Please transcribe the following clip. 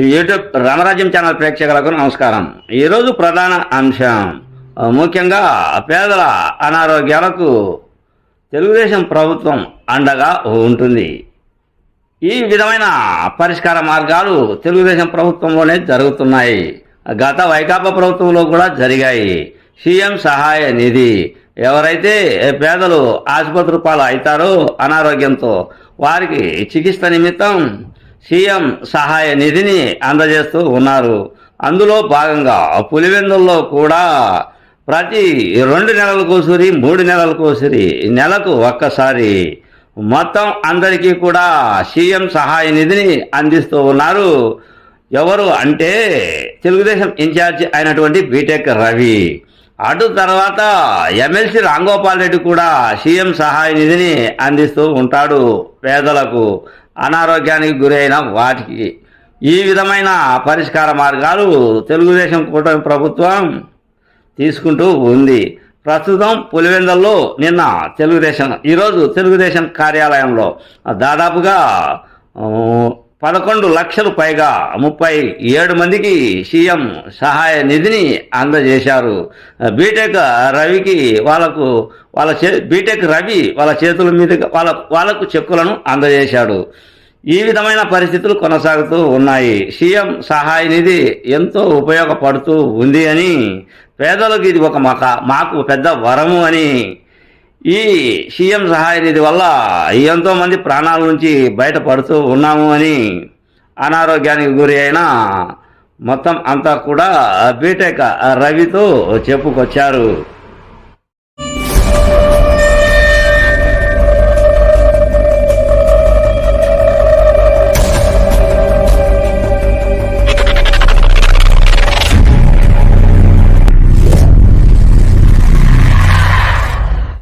YouTube రామరాజ్యం channel ప్రేక్షకులకు నమస్కారం. ఈరోజు ప్రధాన అంశం ముఖ్యంగా పేదల అనారోగ్యాలకు తెలుగుదేశం ప్రభుత్వం అండగా ఉంటుంది. ఈ విధమైన పరిష్కార మార్గాలు తెలుగుదేశం ప్రభుత్వంలోనే జరుగుతున్నాయి. గత వైకాపా ప్రభుత్వంలో కూడా జరిగాయి. సీఎం సహాయ నిధి. ఎవరైతే పేదలు ఆసుపత్రి పాలు అవుతారో అనారోగ్యంతో వారికి చికిత్స నిమిత్తం సీఎం సహాయ నిధిని అందజేస్తూ ఉన్నారు. అందులో భాగంగా పులివెందుల్లో కూడా ప్రతి రెండు నెలలకోసరి మూడు నెలలకోసరి నెలకు ఒక్కసారి మొత్తం అందరికీ కూడా సీఎం సహాయ నిధిని అందిస్తూ ఉన్నారు. ఎవరు అంటే తెలుగుదేశం ఇన్ఛార్జ్ అయినటువంటి బీటెక్ రవి. అటు తర్వాత ఎమ్మెల్సీ రాంగోపాల్ రెడ్డి కూడా సీఎం సహాయ నిధిని అందిస్తూ ఉంటాడు పేదలకు. అనారోగ్యానికి గురైన వాటికి. ఈ విధమైన పరిష్కార మార్గాలు తెలుగుదేశం కూటమి ప్రభుత్వం తీసుకుంటూ ఉంది. ప్రస్తుతం పులివెందల్లో నిన్న తెలుగుదేశం ఈరోజు తెలుగుదేశం కార్యాలయంలో దాదాపుగా పదకొండు లక్షలు పైగా ముప్పై ఏడు మందికి సీఎం సహాయ నిధిని అందజేశారు. బీటెక్ రవికి వాళ్ళకు వాళ్ళ చే బీటెక్ రవి వాళ్ళ చేతుల మీదుగా వాళ్ళ వాళ్ళకు చెక్కులను అందజేశాడు. ఈ విధమైన పరిస్థితులు కొనసాగుతూ ఉన్నాయి. సీఎం సహాయ నిధి ఎంతో ఉపయోగపడుతూ ఉంది అని పేదలకు ఇది ఒక మాక మాకు పెద్ద వరము అని ఈ సీఎం సహాయ నిధి వల్ల ఎంతోమంది ప్రాణాల నుంచి బయటపడుతూ ఉన్నాము అని అనారోగ్యానికి గురి అయిన మొత్తం అంతా కూడా బీటెక్ రవితో చెప్పుకొచ్చారు.